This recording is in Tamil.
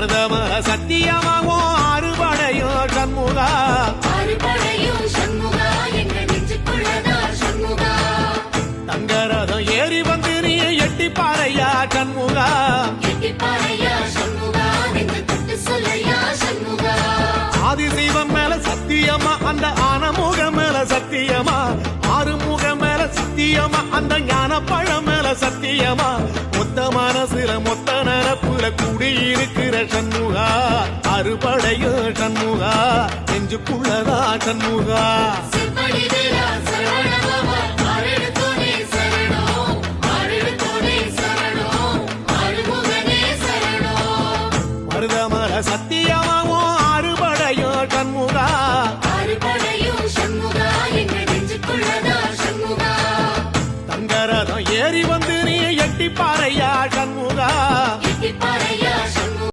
மருதமர சத்தியமாகும் அறுபடையும் சண்முகா. தங்கரதம் ஏறி வந்து நீ எட்டி பாறையா சண்முகா. ஆதிசைவம் மேல சத்தியமா அந்த ஆனமுகம் மேல சத்தியமா? ஆறுமுகம் மேல சத்தியமா அந்த ஞான பழம் மேல சத்தியமா? மொத்த மனசுல மொத்த நரப்புல குடியிருக்கிற சண்முகா. அறுபடையும் சண்முகா. நெஞ்சுக்குள்ளதா சண்முகா. சிப்படி வேலா ஏறி வந்து நீ எட்டி பாறையா?